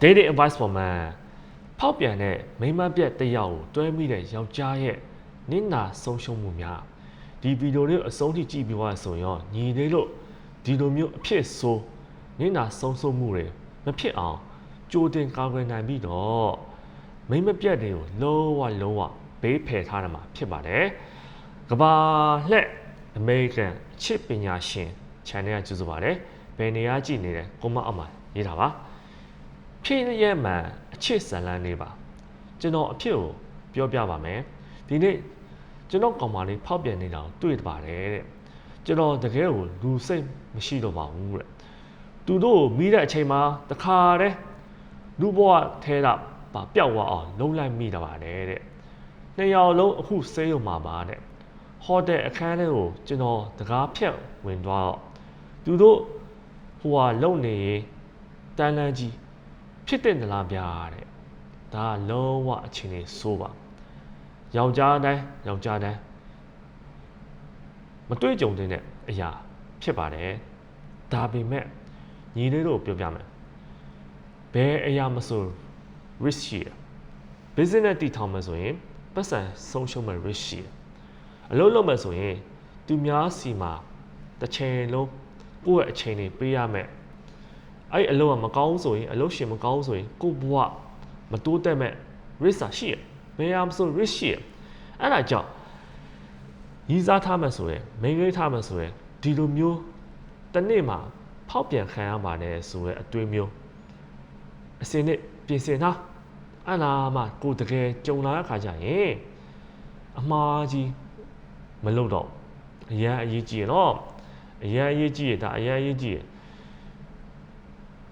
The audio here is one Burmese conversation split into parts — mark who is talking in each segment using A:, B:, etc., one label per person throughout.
A: dating advice ပေါ်မှာဖောက်ပြန်တဲ့မိန်းမပြက်တစ်ယောက်ကိုတွဲမိတဲ့ယောက်ျားရဲ့နင့်နာဆုံးရှုံးမှုများဒီဗီဒီယိုလေးကိုအဆုံးထိကြည့်ပြီးသွားဆိုရင်ရောညီလေးတို့ဒီလိုမျိုးအဖြစ်ဆိုးနင့်နာဆုံးရှုံးမှုတွေမဖြစ်အောင်ကြိုတင်ကာကွယ်နိုင်ပြီးတော့မိန်းမပြက်တွေကိုလုံးဝလုံးဝဘေးဖယ်ထားတယ်မှာဖြစ်ပါတယ်ကဘာလှက်အမေရိကန်အချစ်ပညာရှင် channel ကကြိုဆိုပါတယ်ဘယ်နေရာကြည့်နေလဲကွန်မန့်အောက်မှာရေးထားပါ ဖြစ်ရဲ့မှန်အချစ်ဇာလန်းလေးပါကျွန်တော်အဖြစ်ကိုပြောပြပါမယ်ဒီနေ့ကျွန်တော်ကောင်မလေးဖောက်ပြန်နေတာကိုတွေ့ပါတယ်တဲ့ကျွန်တော်တကယ်ကိုလူစိတ်မရှိတော့ပါဘူးတဲ့သူတို့ကိုမိတဲ့အချိန်မှာတခါတည်းလူဘဝထဲတာပါပျောက်သွားအောင်လုံးလိုက်မိတာပါတယ်တဲ့နှစ်ယောက်လုံးအခုဆေးရုံမှာပါတဲ့ဟိုတယ်အခန်းထဲကိုကျွန်တော်တကားဖြတ်ဝင်သွားတော့သူတို့ဟိုဟာလုံနေရင်တန်းလန်းကြီး ဖြစ်တဲ့နလားဗျာတဲ့ဒါကလုံးဝအချင်းလေးစိုးပါယောက်ျားတိုင်းယောက်ျားတိုင်းမတွေ့ကြုံတဲ့အရာဖြစ်ပါတယ်ဒါပေမဲ့ညီလေးတို့ပြောပြမယ်ဘယ်အရာမဆို risk ရှိတယ် business တည်ထောင်မယ်ဆိုရင်ပတ်စံဆုံးရှုံးမဲ့ risk ရှိတယ်အလုပ်လုပ်မယ်ဆိုရင် သူများစီမှာတစ်ချိန်လုံးကိုယ့်ရဲ့အချိန်တွေပေးရမယ် အဲ့ဒီအလုပ်ကမကောင်းဆိုရင်အလုပ်ရှင်မကောင်းဆိုရင်ကိုယ့်ဘဝမတိုးတက်မဲ့ risk စာရှိရဘယ်အောင်ဆို risk ရှိရအဲ့ဒါကြောင့်ရီးစားထားမှဆိုရင်မိန်းကလေးထားမှဆိုရင်ဒီလိုမျိုးတစ်နေ့မှာဖောက်ပြန်ခံရမှာနဲ့ဆိုရဲအတွေးမျိုးအစင်းနဲ့ပြင်ဆင်ထားအဲ့ဒါမှကိုယ်တကယ်ကြုံလာတဲ့ခါကျရင်အမှားကြီးမလုပ်တော့အရန်အရေးကြီးရနော်အရန်အရေးကြီးရဒါအရန်အရေးကြီးရ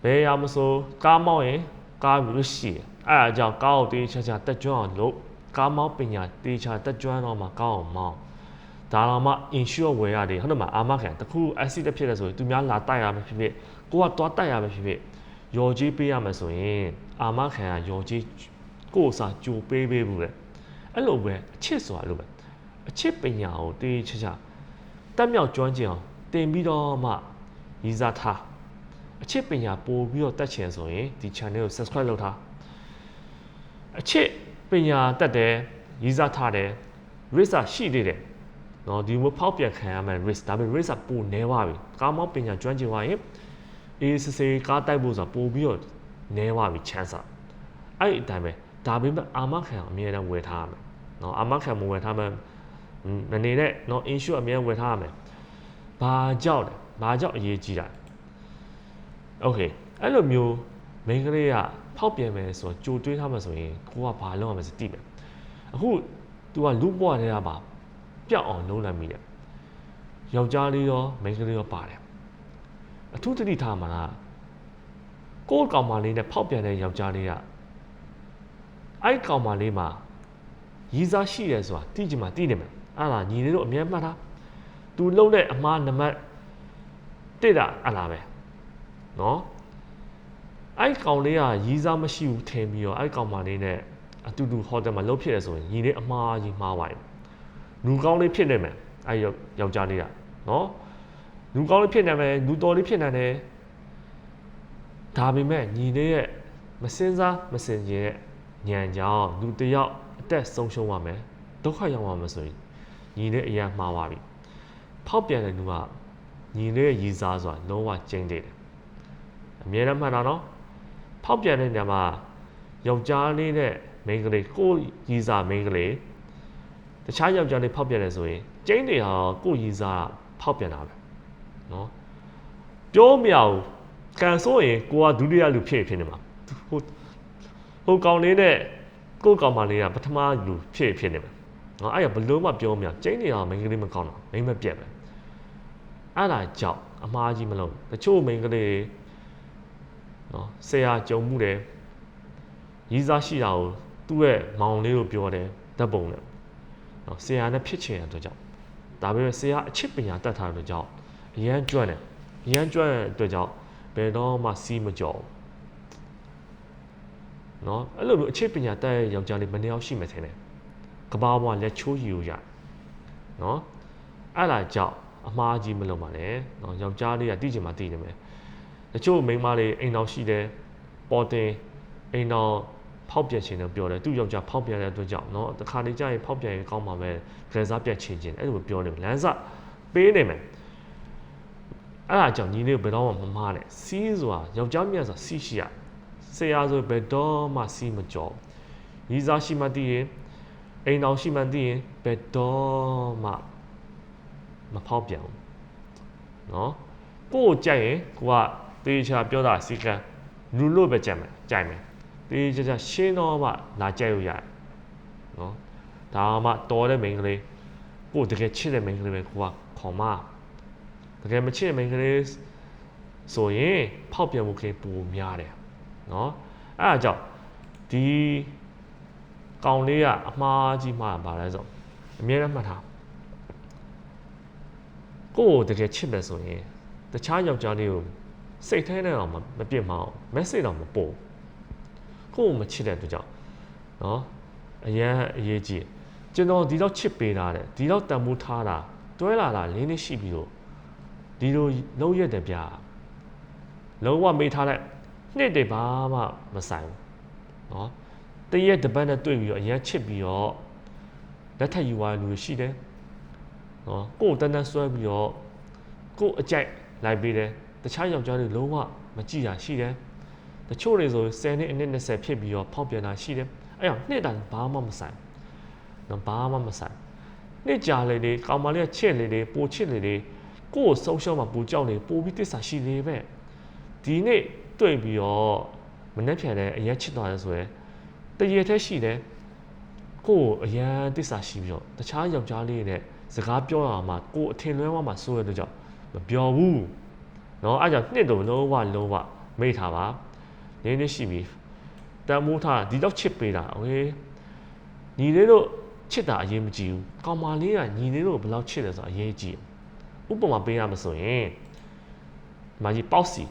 A: ဘယ်ရမဆိုကားမောင်းရင်ကားပြီးရှိတယ်အဲ့ဒါကြောင့်ကားကိုတေးချာချာတက်ကြွအောင်လုပ်ကားမောင်းပညာတေးချာတက်ကြွတော့မှကောင်းအောင်မောင်းဒါတော့မှ insure ဝယ်ရတယ်ဟုတ်တယ်မအာမခံတခု accident ဖြစ်တယ်ဆိုရင်သူများလာတိုက်ရမယ်ဖြစ်ဖြစ်ကိုကသွားတိုက်ရမယ်ဖြစ်ဖြစ်ရော်ကြီးပေးရမယ်ဆိုရင်အာမခံကရော်ကြီးကိုယ်စာကြိုပေးပေးဘူးလေအဲ့လိုပဲအချစ်ဆိုတာအဲ့လိုပဲအချစ်ပညာကိုတေးချာချာတက်မြောက်ကျွမ်းကျင်အောင်တင်ပြီးတော့မှရည်စားထား အချစ်ပညာပို့ပြီးတော့တက်ချင်ဆိုရင်ဒီ channel ကို subscribe လုပ်ထားအချစ်ပညာတက်တယ်ရေးစားထားတယ် risk ရှိနေတယ်နော်ဒီမဖောက်ပြန်ခံရမယ့် risk ဒါပေမဲ့ risk ကပိုနည်းသွားပြီကားမောင်းပညာကျွမ်းကျင်သွားရင်အေးစစ်စစ်ကားတိုက်ဖို့ဆိုပိုပြီးတော့နည်းသွားပြီ chance အဲ့ဒီအတိုင်းပဲဒါပေမဲ့အာမခံအမြဲတမ်းဝယ်ထားရမယ်နော်အာမခံမဝယ်ထားမှမနေနဲ့နော် insure အမြဲဝယ်ထားရမယ်ဘာကြောက်လဲဘာကြောက်အရေးကြီးတာလဲ โอเคအဲ့လိုမျိုးမိန်းကလေးကဖောက်ပြန်မယ်ဆိုတော့ကြိုတွေးထားမှဆိုရင်ကိုကဘာလုပ်ရမလဲစသိမယ်အခု तू ကလူပွားနေတာပါပျောက်အောင်လုံးလိုက်မိတယ်ယောက်ျားလေးရောမိန်းကလေးရောပါတယ်အထူးသတိထားမှာလားကိုယ့်ကောင်မလေးနဲ့ဖောက်ပြန်တဲ့ယောက်ျားလေးကအဲ့ကောင်မလေးမှာရည်စားရှိတယ်ဆိုတာသိချင်မှသိနေမယ်အဲ့ဒါညီလေးတို့အမြဲမှတ်ထား तू လုံးတဲ့အမားနံပါတ်တစ်တာအဲ့လားပဲ နော်အဲ့ကောင်လေးကရီးစားမရှိဘူးထင်ပြီးတော့အဲ့ကောင်မလေးနဲ့အတူတူဟိုတယ်မှာလှုပ်ဖြစ်ရဆိုရင်ညီလေးအမှားကြီးမှားပါရင်လူကောင်းလေးဖြစ်နေမယ်အဲ့ယောက်ယောက်ျားလေးကနော်လူကောင်းလေးဖြစ်နေမယ်လူတော်လေးဖြစ်နေတယ်ဒါပေမဲ့ညီလေးရဲ့မစင်စားမစင်ကြရဲ့ညံကြောင်လူတစ်ယောက်အသက်ဆုံးရှုံးပါမယ်ဒုက္ခရောက်ပါမယ်ဆိုရင်ညီလေးအရင်မှားပါပြီဖောက်ပြန်တဲ့လူကညီလေးရဲ့ရည်စားဆိုတာလုံးဝကျင်းတယ် အမြဲတမ်းမှတ်တာနော်ဖောက်ပြန်တဲ့နေရာမှာယောက်ျားလေးနဲ့မိန်းကလေးကိုယ်ရည်စားမိန်းကလေးတခြားယောက်ျားလေးဖောက်ပြန်တယ်ဆိုရင်ကျင်းတွေဟာကိုယ်ရည်စားဖောက်ပြန်တာပဲနော်ပြောမရဘူးကန်ဆိုရင်ကိုကဒုတိယလူဖြစ်ဖြစ်နေမှာဟိုဟိုကောင်လေးနဲ့ကိုယ်ကောင်မလေးကပထမလူဖြစ်ဖြစ်နေမှာနော်အဲ့ရဘလို့မှပြောမရကျင်းတွေဟာမိန်းကလေးမကောင်းတာမိန်းမပြက်ပဲအဲ့ဒါကြောင့်အမားကြီးမလုံးတချို့မိန်းကလေးတွေ နော်ဆရာကြုံမှုတယ်ရီးစားရှိတာကိုသူ့ရဲ့မောင်လေးကိုပြောတယ်ဓာတ်ပုံနဲ့နော်ဆရာနဲ့ဖြစ်ချင်တဲ့အတွက်ကြောင့်ဒါပေမဲ့ဆရာအချစ်ပညာတတ်ထားတဲ့အတွက်ကြောင့်အရန်ကျွမ်းတယ်အရန်ကျွမ်းတဲ့အတွက်ကြောင့်ဘယ်တော့မှစီးမကြော်ဘူးနော်အဲ့လိုမျိုးအချစ်ပညာတတ်တဲ့ယောက်ျားလေးမနှစ်ယောက်ရှိမှထင်တယ်ကဘာပေါ်လက်ချိုးယူရနော်အဲ့ဒါကြောင့်အမှားကြီးမလုပ်ပါနဲ့နော်ယောက်ျားလေးကတိကျင်မှတိနေမယ် တချို့မိန်းမလေးအိမ်တော်ရှိတယ်ပေါ်တင် အိမ်တော်ဖောက်ပြန်ခြင်းတော့ပြောတယ်သူ့ယောက်ျားဖောက်ပြန်တဲ့အတွက်ကြောင့်เนาะတခါလေကြာရင်ဖောက်ပြန်ရင်ကောင်းပါမယ်ကလေးစားပြတ်ချင်ခြင်းအဲ့လိုပြောနေလမ်းစပေးနေမယ်အဲ့ဒါကြောင့်ညီလေးဘယ်တော့မှမမားနဲ့စီးဆိုတာယောက်ျားမြတ်ဆိုတာစီးရှိရဆရာဆိုဘယ်တော့မှစီးမကြောညီစားရှိမှတည်ရင်အိမ်တော်ရှိမှတည်ရင်ဘယ်တော့မှမဖောက်ပြန်ဘူးเนาะကိုကိုကြိုက်ရင်ကိုက တေချာပြောတာစီကံလူလို့ပဲကြံမယ်ကြိုင်မယ်တေချာချာရှင်းတော့မှလာကြိုက်လို့ရတယ်နော်ဒါမှတော်တဲ့မိန်းကလေးကိုတကယ်ချစ်တဲ့မိန်းကလေးပဲကိုကခေါ်မတကယ်မချစ်တဲ့မိန်းကလေးဆိုရင်ဖောက်ပြန်မှုခေပိုများတယ်နော်အဲ့ဒါကြောင့်ဒီကောင်လေးကအမှားကြီးမှားပါလဲဆိုအမြဲတမ်းမှတ်ထားကိုယ်တကယ်ချစ်မယ်ဆိုရင်တခြားယောက်ျားလေးကို စိတ်ထဲနဲ့တော့မပြစ်မအောင် message တော့မပို့ကိုယ်ကိုမချစ်တဲ့အတွက်ကြောင့်เนาะအရန်အရေးကြီးကျွန်တော်ဒီတော့ချစ်ပေးတာတဲ့ဒီတော့တန်ဖိုးထားတာတွဲလာတာလင်းနေရှိပြီးတော့ဒီလိုလုံးရက်တယ်ဗျာလုံးဝမေးထားတဲ့နှစ်တွေဘာမှမဆိုင်ဘူးเนาะတရက်တပတ်နဲ့တွေ့ပြီးတော့အရန်ချစ်ပြီးတော့လက်ထပ်ယူသွားတဲ့လူတွေရှိတယ်နော်ကိုယ်တန်းတန်းဆွဲပြီးတော့ကိုယ်အကြိုက်လိုက်ပေးတယ် တခြားယောက်ျားတွေလုံးဝမကြည့်တာရှိတယ်တချို့တွေဆို10နှစ်အနှစ်20ဖြစ်ပြီးတော့ဖောက်ပြန်တာရှိတယ်အဲ့တော့နှစ်တိုင်းဘာမှမဆိုင်နော်ဘာမှမဆိုင်နှစ်ကြာလေလေကောင်မလေးကချစ်လေလေပိုချစ်လေလေကိုယ်ဆုံးရှုံးမှပူကြောက်နေပိုပြီးတစ္ဆာရှိလေပဲဒီနေ့တွေ့ပြီးတော့မနှက်ဖြန်တဲ့အရက်ချစ်သွားတယ်ဆိုရင်တရေထဲရှိတယ်ကိုယ်အရန်တစ္ဆာရှိပြီးတော့တခြားယောက်ျားလေးနဲ့စကားပြောရမှာကိုယ်အထင်လွဲသွားမှာစိုးရတဲ့ကြောင့်မပြောဘူး เนาะအဲ့ကြောင့်နှစ်တုံလုံးဝလုံးဝမိထားပါနင်းနေရှိပြီတန်မိုးထားဒီတော့ချစ်ပေးတာโอเคညီလေးတို့ချစ်တာအရေးမကြီးဘူးကောင်မလေးကညီလေးတို့ဘယ်လောက်ချစ်လဲဆိုတော့အရေးကြီးဥပမာပေးရမဆိုရင်ဒီမှာကြီးပေါက်စီ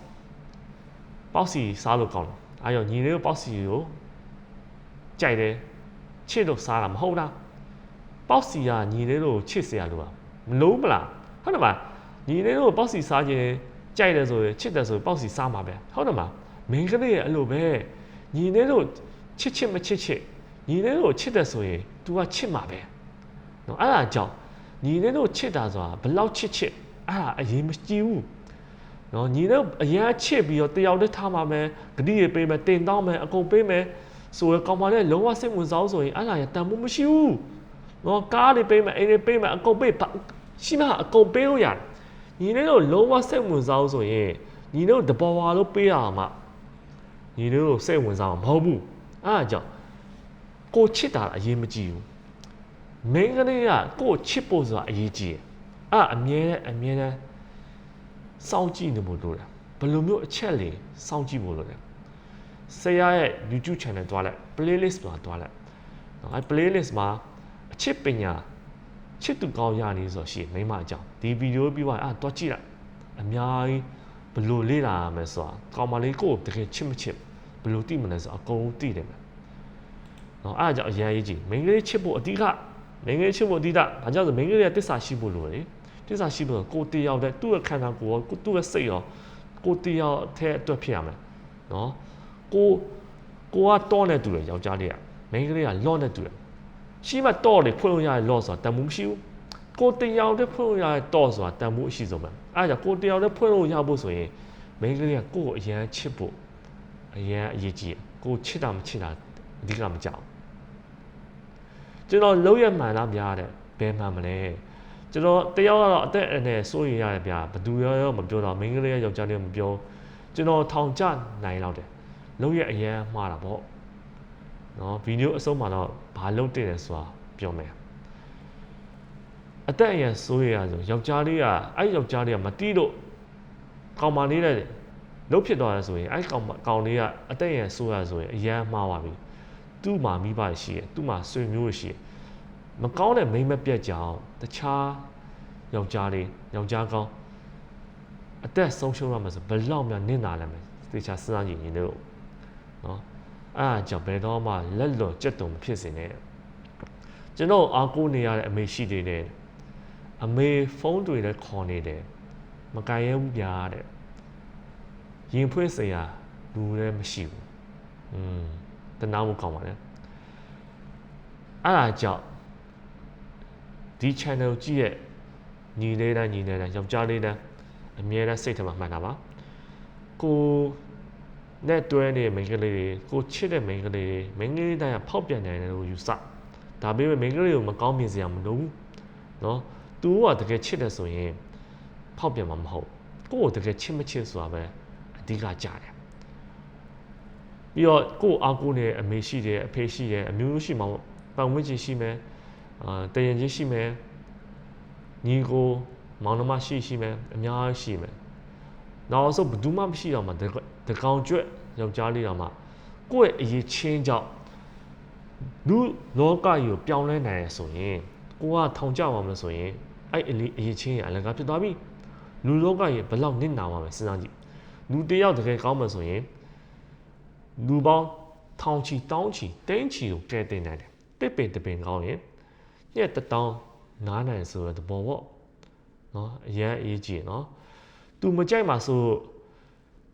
A: ပေါက်စီစားလို့ကောင်းတယ်အဲ့ရောညီလေးတို့ပေါက်စီကိုကြိုက်တယ်ချစ်လို့စားတာမဟုတ်လားပေါက်စီကညီလေးတို့ချစ်เสียလို့ပါမလို့မလားဟုတ်တယ်မလားညီလေးတို့ပေါက်စီစားခြင်း ကြိုက်တယ်ဆိုရင်ချစ်တယ်ဆိုရင်ပေါက်စီစားမှာပဲဟုတ်တယ်မလားမိန်းကလေးရဲ့အဲ့လိုပဲညီလေးတို့ချစ်ချစ်မချစ်ချစ်ညီလေးတို့ချစ်တယ်ဆိုရင် तू ကချစ်မှာပဲနော်အဲ့ဒါကြောင့်ညီလေးတို့ချစ်တာဆိုတာဘလောက်ချစ်ချစ်အဲ့ဒါအရေးမကြီးဘူးနော်ညီလေးအရင်ချစ်ပြီးတော့တယောက်တည်းထားမှာမယ်ဂတိရပေးမယ်တင်တောင်းမယ်အကုန်ပေးမယ်ဆိုရကောင်မလေးလုံးဝစိတ်ဝင်စားဆိုရင်အဲ့ဒါရတန်ဖို့မရှိဘူးနော်ကားတွေပေးမယ်အိမ်တွေပေးမယ်အကုန်ပေးရှိမှအကုန်ပေးလို့ရတယ် ညီလေးတို့လုံးဝစိတ်ဝင်စားဆိုရင်ညီလေးတို့တဘော်ဝါလို့ပေးရမှာညီလေးတို့စိတ်ဝင်စားမှာမဟုတ်ဘူးအဲ့ဒါကြောင့်ကိုချစ်တာအရေးမကြီးဘူးမင်းကလေးကကိုချစ်ဖို့ဆိုတာအရေးကြီးတယ်အဲ့အမြဲတမ်းအမြဲတမ်းစောင့်ကြည့်နေဖို့လိုတယ်ဘယ်လိုမျိုးအချက်လေးစောင့်ကြည့်ဖို့လိုတယ်ဆရာရဲ့ YouTube channel တွားလိုက် playlist မှာတွားလိုက်နော်အဲ playlist မှာအချစ်ပညာ ချစ်သူကောင်းရနေဆိုရှိမိမအကြောင်းဒီဗီဒီယိုပြီးသွားအာတွားကြည့်လိုက်အများကြီးဘယ်လိုလေ့လာရမလဲဆိုတာကောင်းမလေးကိုတကယ်ချစ်မချစ်ဘယ်လိုသိမလဲဆိုအကုန်သိတယ်မယ်နော်အဲ့ဒါကြောင့်အရင်ရေးကြည့်မိန်းကလေးချစ်ဖို့အဓိကမိန်းကလေးချစ်ဖို့အဓိကဘာကြောင့်ဆိုမိန်းကလေးကတစ္ဆာရှိဖို့လိုတယ်တစ္ဆာရှိဖို့ကိုတယောက်တည်းသူ့ရဲ့ခန္ဓာကိုယ်ရောသူ့ရဲ့စိတ်ရောကိုတယောက်အထက်အတွက်ဖြစ်ရမယ်နော်ကိုကိုကတော့နဲ့တူတယ်ယောက်ျားလေးကမိန်းကလေးကလော့နဲ့တူတယ် ရှိမှတော့လေဖွင့်လို့ရတဲ့လော့ဆိုတာတန်မှုမရှိဘူးကိုတယောက်တည်းဖွင့်လို့ရတဲ့တော့ဆိုတာတန်မှုအရှိဆုံးပဲအဲဒါကြောင့်ကိုတယောက်တည်းဖွင့်လို့ရဖို့ဆိုရင်မိန်းကလေးကကိုကိုအရန်ချစ်ဖို့အရန်အရေးကြီးကိုချစ်တာမချစ်တာအဓိကမကြောက်ကျွန်တော်လုံးရမှန်လားများတဲ့ဘယ်မှန်မလဲကျွန်တော်တယောက်ကတော့အသက်အနဲ့စိုးရိမ်ရတယ်ဗျာဘသူရောရောမပြောတော့မိန်းကလေးယောက်ျားလေးမပြောကျွန်တော်ထောင်ကျနိုင်လောက်တယ်လုံးရအရန်မှားတာပေါ့ နော်ဗီဒီယိုအဆုံးမှာတော့ဘာလုံးတည်တယ်ဆိုတာပြောမယ်အသက်အရွယ်စိုးရရဆိုယောက်ျားလေးကအဲ့ယောက်ျားလေးကမတီးလို့ကောင်မလေးနဲ့လုတ်ဖြစ်သွားရဆိုရင်အဲ့ကောင်ကောင်လေးကအသက်အရွယ်စိုးရဆိုရင်အရန်မှားပါပြီသူ့မှာမိဘရှိတယ်သူ့မှာဆွေမျိုးရှိတယ်မကောင်းတဲ့မိမ့်မပြတ်ကြအောင်တခြားယောက်ျားလေးယောက်ျားကောင်းအသက်ဆုံးရှုံးရမှာဆိုဘယ်လောက်များနင့်နာလဲမယ်သေချာစဉ်းစားကြည့်ရင်တို့နော် အဲ့အကြောင်းဘယ်တော့မှလက်လွန်ကြက်တုံမဖြစ်စေနဲ့ကျွန်တော်အားကိုးနေရတဲ့အမေရှိသေးတယ်အမေဖုန်းတွေလည်းခေါ်နေတယ်မကင်ရဘူးပြားတဲ့ရင်ဖွင့်စရာလူလည်းမရှိဘူးอืมတနာမှုကောင်းပါတယ်အဲ့ဒါကြောင့်ဒီ channel ကြည့်ရဲ့ညီလေးတန်းညီလေးတန်းယောက်ျားလေးတန်းအမြဲတမ်းစိတ်ထဲမှာမှတ်တာပါကို နဲ့တွဲနေတဲ့မိန်းကလေးတွေကိုချစ်တဲ့မိန်းကလေးတွေမိန်းကလေးတိုင်းကဖောက်ပြန်နေတယ်လို့ယူဆဒါပေမဲ့မိန်းကလေးကိုမကောင်းမြင်စရာမလိုဘူးเนาะသူကတကယ်ချစ်တယ်ဆိုရင်ဖောက်ပြန်မှာမဟုတ်ကိုယ့်ကိုတကယ်ချစ်မချစ်ဆိုတာပဲအဓိကကြတယ်ပြီးတော့ကိုယ့်အားကိုးနေအမေရှိတယ်အဖေရှိတယ်အမျိုးရှိမှာပတ်ဝန်းကျင်ရှိမယ်အာတရင်ချင်းရှိမယ်ညီကိုမောင်နှမရှိရှိမယ်အများကြီးရှိမယ်နောက်ဆုံးဘယ်သူမှမရှိတော့မှ တကောင်ကျွတ်ယောက်ျားလေးတော့မှကိုယ့်ရဲ့အရေးချင်းကြောင့်လူလောကကြီးကိုပြောင်းလဲနိုင်ရဆိုရင်ကိုကထောင်ကြပါမလို့ဆိုရင်အဲ့အလေးအရေးချင်းရအလကားဖြစ်သွားပြီလူလောကကြီးဘယ်လောက်နစ်နာမှာပဲစဉ်းစားကြည့်လူတယောက်တကယ်ကောင်းမှဆိုရင်လူပေါင်းထောင်ချီတောင်းချီတင်းချီကိုကဲတင်နိုင်တယ်တစ်ပင်တစ်ပင်ကောင်းရင်ညက်တတောင်းနားနိုင်ဆိုတဲ့သဘောပေါ့နော်အရန်အေးကြည့်နော်သူမကြိုက်မှဆို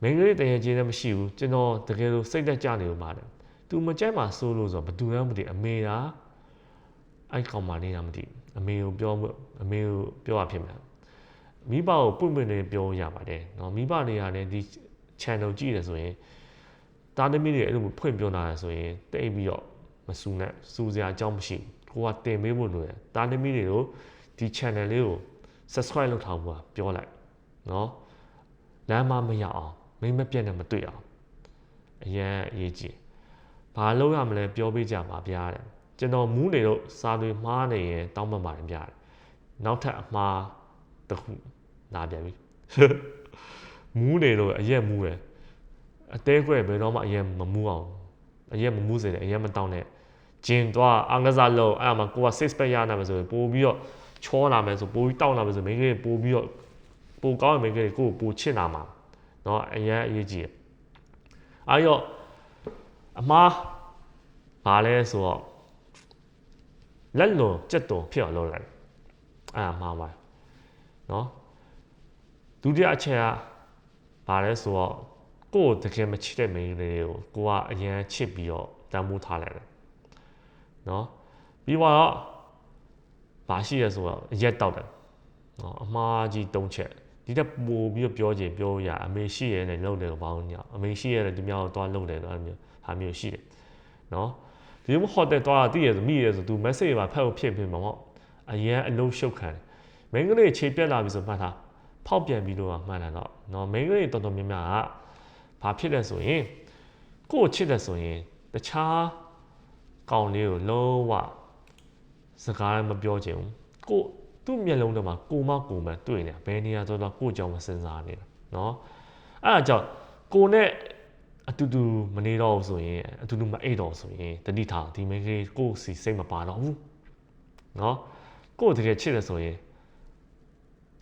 A: မင်းကလေးတရေချင်းလည်းမရှိဘူးကျွန်တော်တကယ်လို့စိတ်သက်ကြနေလို့ပါတယ်သူမကြိုက်မှဆိုလို့ဆိုဘယ်သူမှမသိအမေကအဲ့ကောင်မလေးကမသိအမေကိုပြောအမေကိုပြောရဖြစ်မှာမိဘကိုပွင့်ပွင့်လေးပြောရပါတယ်နော်မိဘတွေကလည်းဒီ channel ကြည့်တယ်ဆိုရင်တာသမီတွေအဲ့လိုဖွင့်ပြောလာတယ်ဆိုရင်တိတ်ပြီးတော့မစူနဲ့စူစရာအကြောင်းမရှိကိုကတင်ပေးဖို့လိုတယ်တာသမီတွေကိုဒီ channel လေးကို subscribe လုပ်ထားဖို့ပြောလိုက်နော်လမ်းမမရအောင် မိမပြတ်နဲ့မတွေ့အောင်အရင်အရေးကြီးဘာလုပ်ရမလဲပြောပေးကြပါဗျာတဲ့ကျွန်တော်မူးနေတော့စာတွေမှားနေရင်တောင်းပန်ပါတယ်ဗျာနောက်ထပ်အမှားတစ်ခုလာပြန်ပြီမူးနေတော့အရက်မူးတယ်အသေးခွဲဘယ်တော့မှအရက်မမူးအောင်အရက်မမူးစေတယ်အရက်မတောင်းနဲ့ဂျင်သွားအင္ကစားလို့အဲ့မှာကိုက six pack ရနိုင်မှာဆိုပို့ပြီးတော့ချောလာမယ်ဆိုပို့ပြီးတောက်လာမယ်ဆိုမိန်းကလေးပို့ပြီးတော့ပိုကောင်းရင်မိန်းကလေးကိုကိုပိုချစ်လာမှာ เนาะအရင်အရေးကြီးတယ်အဲ့တော့အမားဘာလဲဆိုတော့လက်လွန်ကြက်တုံဖြစ်အောင်လုပ်လိုက်အဲ့အမှားပါเนาะဒုတိယအချက်ကဘာလဲဆိုတော့ကိုယ်တကယ်မချစ်တဲ့မိန်းကလေးကိုကိုကအရင်ချစ်ပြီးတော့တမ်းမိုးထားလိုက်တယ်เนาะပြီးတော့ဘာရှိရဆိုတော့ရက်တောက်တယ်เนาะအမှားကြီး၃ချက် ဒီတက်ပို့ပြီးတော့ပြောချင်ပြောရအမေရှိရဲနဲ့လုံတယ်ဘာလို့ညအမေရှိရဲနဲ့ဒီမြောက်သွားလုံတယ်တော့မျိုးဟာမျိုးရှိတယ်နော်ဒီလိုဟိုတယ်သွားတည်ရဆိုမိရဆို तू message မှာဖတ်ဖို့ဖြစ်ဖြစ်မှာပေါ့အရန်အလုံးရှုပ်ခံတယ်မင်းကလေးခြေပြက်လာပြီဆိုမှတ်ထားဖောက်ပြန်ပြီးတော့မှန်တယ်တော့နော်မင်းကလေးတော်တော်များများကဘာဖြစ်လဲဆိုရင်ကိုယ့်ချစ်တယ်ဆိုရင်တခြားကောင်လေးကိုလုံးဝစကားမပြောချင်ဘူးကို သူ့မျက်လုံးထဲမှာကိုမကိုမတွေ့နေတာဘယ်နေရာဆိုတော့ကိုကြောင်မစင်စားနေတာเนาะအဲ့ဒါကြောင့်ကိုနဲ့အတူတူမနေတော့ဘူးဆိုရင်အတူတူမအိတ်တော့ဆိုရင်တတိထားဒီမိန်းကလေးကိုစီစိတ်မပါတော့ဘူးเนาะကိုတကယ်ချစ်တယ်ဆိုရင်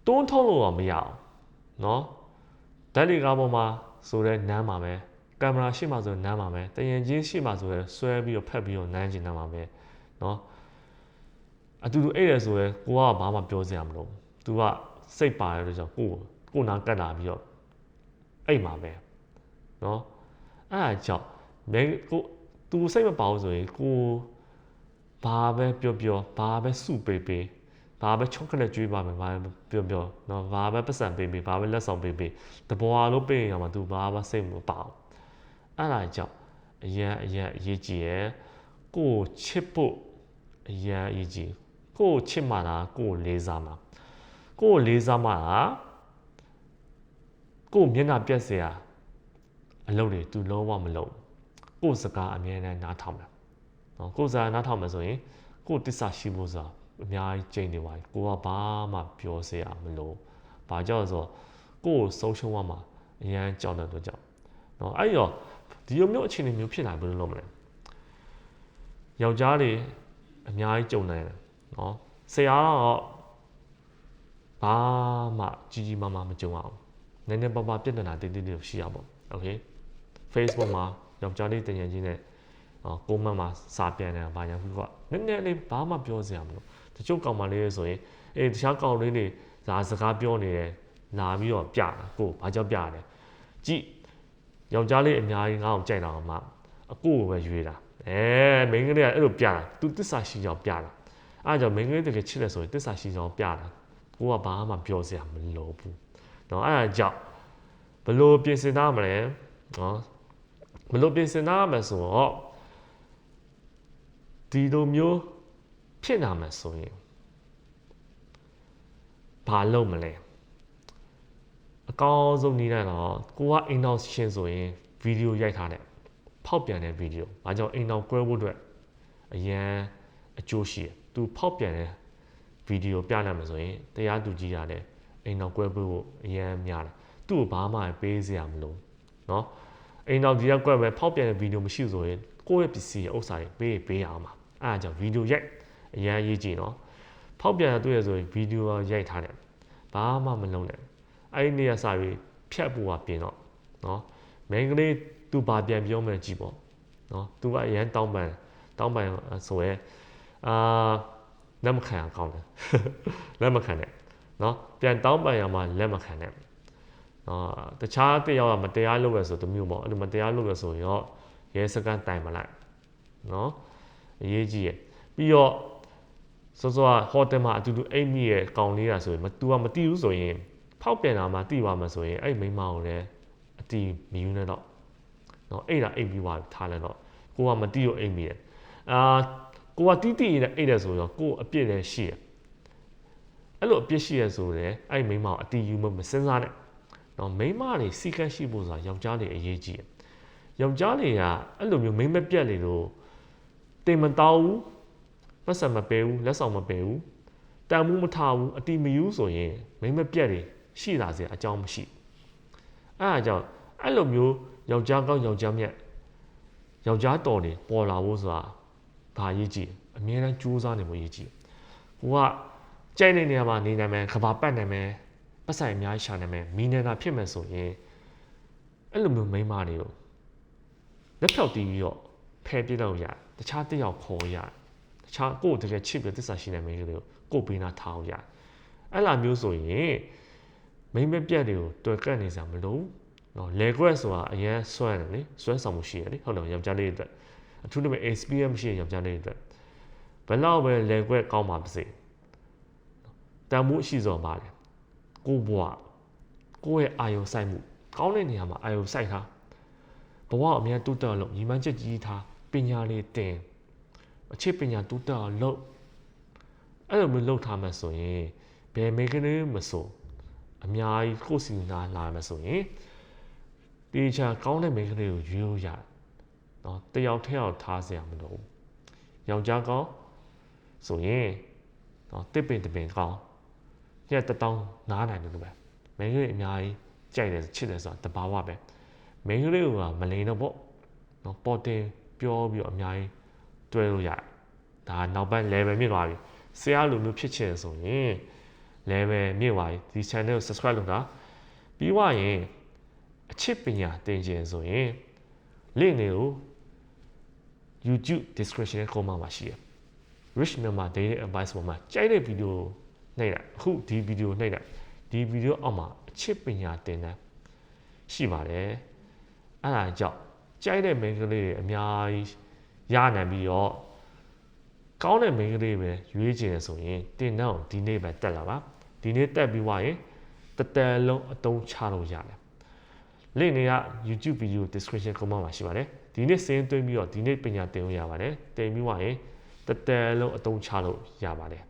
A: တွန်းထုတ်လို့တော့မရအောင်เนาะဓာတ်လီကားပေါ်မှာဆိုတဲ့နမ်းပါမယ်ကင်မရာရှိမှဆိုနမ်းပါမယ်တရင်ချင်းရှိမှဆိုရဆွဲပြီးတော့ဖက်ပြီးတော့နမ်းချင်နမ်းပါမယ်เนาะ အတူတူအိတ်ရဲဆိုရဲကိုကဘာမှပြောစရာမလိုဘူး။ तू ကစိတ်ပါရတဲ့ကြောင့်ကိုကိုနာကတ်လာပြီးတော့အိတ်မှာပဲ။နော်။အဲ့ဒါကြောင့်မင်းကို तू စိတ်မပါဘူးဆိုရင်ကိုဘာပဲပြောပြောဘာပဲစုပေးပေးဘာပဲချောကလက်ကျွေးပါမယ်ဘာပဲပြောပြောနော်ဘာပဲပတ်စံပေးပေးဘာပဲလက်ဆောင်ပေးပေးတဘွာလို့ပေးရင်တော့ तू ဘာမှစိတ်မပါဘူး။အဲ့ဒါကြောင့်အရန်အရန်အရေးကြီးရယ်ကိုချစ်ဖို့အရန်အရေးကြီး ကိုယ်ချစ်မှလားကိုယ်လေးစားမှကိုယ်လေးစားမှလားကိုယ်မျက်နှာပြက်စရာအလုပ်တွေသူလုံးဝမလုပ်ကိုယ်စကားအမြဲတမ်းနားထောင်တယ်နော်ကိုယ်စကားနားထောင်မယ်ဆိုရင်ကိုယ်တစ္ဆာရှိမှုဆိုတာအများကြီးချိန်နေပါလေကိုကဘာမှပြောစရာမလိုဘာကြောင့်ဆိုတော့ကိုယ်ဆုံးရှုံးသွားမှာအရန်ကြောက်တဲ့အတွက်ကြောင့်နော်အဲ့တော့ဒီလိုမျိုးအခြေအနေမျိုးဖြစ်လာဘယ်လိုလုပ်မလဲယောက်ျားတွေအများကြီးကြုံနေတယ် နော်ဆရာကတော့ဘာမှကြီးကြီးမားမားမကြုံအောင်နည်းနည်းပါးပါးပြဿနာတိတိလေးရှိရပါโอเค Facebook မှာယောက်ျားလေးတញ្ញချင်းနဲ့ကိုမန့်မှာစာပြန်တယ်ဘာညာခုကနည်းနည်းလေးဘာမှပြောစရာမလိုတချို့ကောင်မလေးဆိုရင်အေးတခြားကောင်လေးတွေဇာစကားပြောနေတယ်လာပြီးတော့ပြတာကိုဘာကြောင့်ပြတယ်ကြည့်ယောက်ျားလေးအများကြီးငါ့ကိုကြိုက်တာမှ အကိုကိုပဲရွေးတာအဲမိန်းကလေးကအဲ့လိုပြတာသူတစ္ဆာရှိကြောင်ပြတာ အားကြောင့်မိန်းကလေးတကယ်ချစ်တယ်ဆိုရင်တစ္ဆာရှိကြောင်ပြတာကိုကဘာမှပြောစရာမလိုဘူးเนาะအဲ့ဒါကြောင့်ဘလို့ပြင်ဆင်သားမလဲเนาะဘလို့ပြင်ဆင်သားမယ်ဆိုတော့ဒီလိုမျိုးဖြစ်လာမယ်ဆိုရင်ဘာလုပ်မလဲအကောင်းဆုံးနည်းလမ်းတော့ကိုကအိမ်နောက်ရှင်းဆိုရင်ဗီဒီယိုရိုက်ထားတယ်ဖောက်ပြန်တဲ့ဗီဒီယို။ဘာကြောင့်အိမ်နောက်ကွဲဖို့အတွက်အရန်အကျိုးရှိတယ်။ तू ဖောက်ပြန်တဲ့ဗီဒီယိုပြနိုင်မှာဆိုရင်တရားသူကြီးရတယ်အိမ်နောက်ကွဲဖို့အရန်များတယ်။သူ့ကိုဘာမှပေးစရာမလို။နော်။အိမ်နောက်ဒီကကွဲပဲဖောက်ပြန်တဲ့ဗီဒီယိုမရှိဆိုရင်ကိုယ့်ရဲ့ပစ္စည်းရဲ့ဥစ္စာတွေပေးပေးအောင်ပါ။အဲဒါကြောင့်ဗီဒီယိုရိုက်အရန်ရေးကြည့်နော်။ဖောက်ပြန်တဲ့တွေ့ရဆိုရင်ဗီဒီယိုရိုက်ထားတယ်။ဘာမှမလုပ်နဲ့။အဲ့ဒီနေရာစာပြီးဖြတ်ဖို့ကပြင်တော့နော်။ main ကလေးသူဘာပြန်ပြောမှကြည့်ပေါ့နော်သူကအရန်တောင်းပန်တောင်းပန်ဆိုရဲ အာလက်မခံအောင်ကောင်းတယ်လက်မခံနဲ့နော်ပြန်တောင်းပန်ရမှာလက်မခံနဲ့နော်တခြားတယောက်ကမတရားလုပ်ရဆိုတမျိုးပေါ့အဲ့လိုမတရားလုပ်ရဆိုရင်ရောရဲစကန်တိုင်မလိုက်နော်အရေးကြီးရပြီးတော့စောစောဟိုတယ်မှာအတူတူအိတ်မိရဲ့ကောင်းလေးတာဆိုရင် तू ကမတီးဘူးဆိုရင်ဖောက်ပြန်တာမှတီးပါမှဆိုရင်အဲ့မိန်းမကိုလည်းအတီးမယူနဲ့တော့နော်အိတ်တာအိတ်ပြီးသွားထားလဲတော့ကိုကမတီးလို့အိတ်မိတယ်အာ ကိုကတီးတီးနဲ့အိတ်တယ်ဆိုတော့ကိုအပြစ်လည်းရှိရအဲ့လိုအပြစ်ရှိရဆိုတော့အဲ့မိန်းမကိုအတီးယူမမစင်းစားနဲ့နော်မိန်းမတွေစီကတ်ရှိဖို့ဆိုတာယောက်ျားတွေအရေးကြီးတယ်ယောက်ျားတွေကအဲ့လိုမျိုးမိန်းမပြတ်နေလို့တင်မတောင်းဘူးပတ်စံမပေးဘူးလက်ဆောင်မပေးဘူးတန်မှုမထားဘူးအတီမယူဆိုရင်မိန်းမပြတ်တွေရှိလာစေအကြောင်းမရှိအဲ့ဒါကြောင့်အဲ့လိုမျိုးယောက်ျားကောင်းယောက်ျားမြတ်ယောက်ျားတော်နေပေါ်လာဖို့ဆိုတာ ဘာရေးကြည့်အမြဲတမ်းကြိုးစားနေဖို့ရေးကြည့်ကိုကကြိုက်တဲ့နေရာမှာနေနိုင်မယ်ကဘာပတ်နိုင်မယ်ပတ်ဆိုင်အများကြီးရှာနိုင်မယ်မီနနာဖြစ်မယ်ဆိုရင်အဲ့လိုမျိုးမိန်းမတွေကိုလက်ဖြောက်တီးပြီးတော့ဖယ်ပြစ်တော့ရတခြားတစ်ယောက်ခေါ်ရတခြားကိုယ်တကယ်ချစ်ပြီးသစ္စာရှိနေမိန်းကလေးကိုကိုယ်ပေးနာထားအောင်ရအဲ့လိုမျိုးဆိုရင်မိန်းမပြတ်တွေကိုတွေ့ကပ်နေစရာမလိုဘူးနော် leg grab ဆိုတာအရင်ဆွဲတယ်လေဆွဲဆောင်မှုရှိရလေဟုတ်တယ်ယောက်ျားလေးတွေအတွက် အထူးသဖြင့် experience မရှိတဲ့ယောက်ျားလေးတွေအတွက်ဘယ်တော့ပဲ leg grab ကောင်းပါပါစေတန်မှုရှိစော်ပါလေကိုဘွားကိုယ့်ရဲ့အာယုံစိုက်မှုကောင်းတဲ့နေရာမှာအာယုံစိုက်ထားဘဝအများတိုးတက်လို့ညီမချက်ကြီးထားပညာလေးတင်အချစ်ပညာတိုးတက်အောင်လုပ်အဲ့လိုမျိုးလုပ်ထားမှဆိုရင်ဘယ်မေကနေမဆိုအများကြီးကိုယ်စီနာလာမှဆိုရင်တေချာကောင်းတဲ့မိန်းကလေးကိုရွေးလို့ရတယ်။ နော်တယောက်ထက်အောင်ထားစရာမလိုဘူး။ယောက်ျားကောင်းဆိုရင်နော်တစ်ပင်တစ်ပင်ကောင်းညက်တတောင်းနားနိုင်တယ်လို့ပဲ။မိန်းကလေးအများကြီးကြိုက်တယ်ချစ်တယ်ဆိုတာတဘာဝပဲ။မိန်းကလေးကမလိန်တော့ပေါ့။နော်ပေါ်တင်ပြောပြီးတော့အများကြီးတွဲလို့ရတယ်။ဒါနောက်ပိုင်း level မြင့်သွားပြီ။ဆရာလိုမျိုးဖြစ်ချင်ဆိုရင် level မြင့်သွားပြီဒီ channel ကို subscribe လုပ်တာပြီးွားရင်အချစ်ပညာသင်ခြင်းဆိုရင် link တွေကို YouTube description ကိုမှာပါရှိရ Rich Myanmar Daily Advice ပေါ်မှာကြိုက်တဲ့ဗီဒီယိုနှိပ်လိုက်အခုဒီဗီဒီယိုနှိပ်လိုက်ဒီဗီဒီယိုအောက်မှာအချစ်ပညာသင်တန်းရှိပါတယ်အဲ့ဒါကြောင့်ကြိုက်တဲ့ main ကလေးတွေအများကြီးရနိုင်ပြီးတော့ကောင်းတဲ့ main ကလေးပဲရွေးချင်ရဆိုရင်တင်တော့ဒီနေ့ပဲတက်လာပါဒီနေ့တက်ပြီးွားရင်တတန်လုံးအတုံးချလို့ရတယ် link တွေက YouTube video description comment မှာရှိပါတယ် ဒီနေ့စင်းသွင်းပြီးတော့ဒီနေ့ပညာသင်လို့ရပါတယ်တင်ပြီးွားရင်တတန်လုံးအတုံးချလို့ရပါတယ်